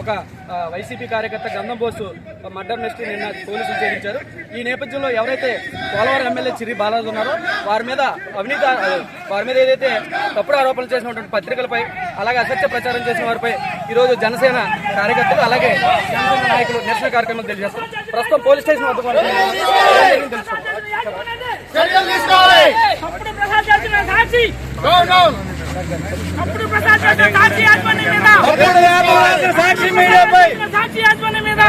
ఒక వైసీపీ కార్యకర్త గంధం బోసు మర్డర్ నెక్స్ట్ నిన్న పోలీసులు చేయించారు ఈ నేపథ్యంలో ఎవరైతే పోలవరం ఎమ్మెల్యే చిరి బాలాజీ ఉన్నారో వారి మీద అవినీతి వారి మీద ఏదైతే తప్పుడు ఆరోపణలు చేసినటువంటి పత్రికలపై అలాగే అసత్య ప్రచారం చేసిన వారిపై ఈరోజు జనసేన కార్యకర్తలు అలాగే జనసేన నాయకులు నిరసన కార్యక్రమం తెలియజేస్తారు. ప్రస్తుతం పోలీస్ స్టేషన్ వద్ద వారు ఏం జరిగిందో తెలుసుకుందాం. అప్పుడు ప్రసాద్ చేసిన సాక్షి అప్పుడు ప్రసాద్ చేసిన సాక్షి యాజమాన్యం మీద సాక్షి మీడియాపై సాక్షి యాజమాన్యం మీద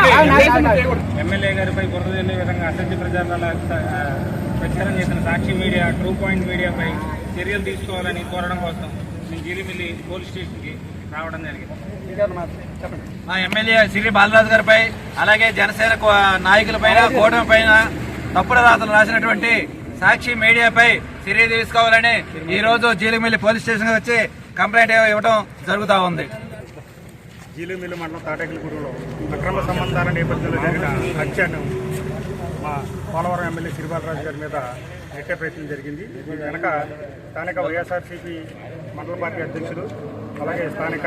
ఎమ్మెల్యే గారిపై జల్లే విధంగా అసత్య ప్రచారాల ప్రచారం చేసిన సాక్షి మీడియా ట్రూ పాయింట్ మీడియాపై చర్యలు తీసుకోవాలని కోరడం కోసం నేను జీలిమిల్లి పోలీస్ స్టేషన్కి రావడం జరిగింది. మా ఎమ్మెల్యే సిరి బాలరాజు గారిపై అలాగే జనసేన నాయకులపైన కూటమి పైన తప్పుడు రాతలు రాసినటువంటి సాక్షి మీడియాపై చర్య తీసుకోవాలని ఈ రోజు జీలిమిల్లి పోలీస్ స్టేషన్ వచ్చి కంప్లైంట్ ఇవ్వడం జరుగుతా ఉంది. జీలిమిల్లి మండలం తాటగిలిగూడలో అక్రమ సంబంధాల నేపథ్యంలో జరిగిన హత్యను మా పోలవరం ఎమ్మెల్యే శ్రీబాలరాజు గారి మీద నెట్టే ప్రయత్నం జరిగింది. దీని వెనక స్థానిక వైఎస్ఆర్సీపీ మండల పార్టీ అధ్యక్షులు అలాగే స్థానిక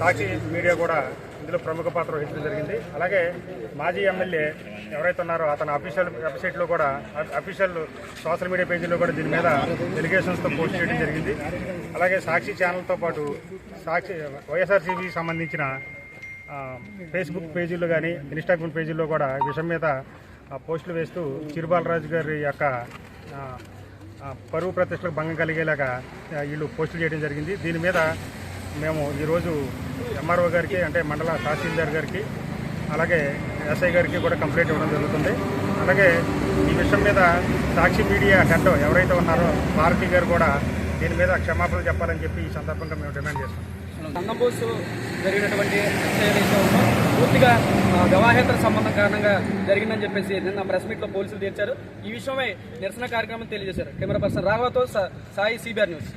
సాక్షి మీడియా కూడా ఇందులో ప్రముఖ పాత్ర వహించడం జరిగింది. అలాగే మాజీ ఎమ్మెల్యే ఎవరైతే ఉన్నారో అతని అఫీషియల్ వెబ్సైట్లో కూడా అఫీషియల్ సోషల్ మీడియా పేజీలో కూడా దీని మీద డెలిగేషన్స్తో పోస్ట్ చేయడం జరిగింది. అలాగే సాక్షి ఛానల్తో పాటు సాక్షి వైఎస్ఆర్సీపీకి సంబంధించిన ఫేస్బుక్ పేజీల్లో కానీ ఇన్స్టాగ్రామ్ పేజీల్లో కూడా ఈ విషయం మీద పోస్టులు వేస్తూ చిరుబాలరాజు గారి యొక్క పరువు ప్రతిష్టలకు భంగం కలిగేలాగా వీళ్ళు పోస్టులు చేయడం జరిగింది. దీని మీద మేము ఈరోజు ఎంఆర్ఓ గారికి అంటే మండల తహసీల్దార్ గారికి అలాగే ఎస్ఐ గారికి కూడా కంప్లైంట్ ఇవ్వడం జరుగుతుంది. అలాగే ఈ విషయం మీద సాక్షి మీడియా హెడ్ ఎవరైతే ఉన్నారో భారతి గారు కూడా దీని మీద క్షమాపణలు చెప్పాలని చెప్పి ఈ సందర్భంగా మేము డిమాండ్ చేస్తాం నందబోసు జరిగినటువంటి పూర్తిగా వివాహేతర సంబంధం కారణంగా జరిగిందని చెప్పేసి నిన్న ప్రెస్ మీట్లో పోలీసులు తీర్చారు. ఈ విషయమై నిరసన కార్యక్రమం తెలియజేశారు. కెమెరా పర్సన్ రాఘవతో సాయి సిబిఆర్ న్యూస్.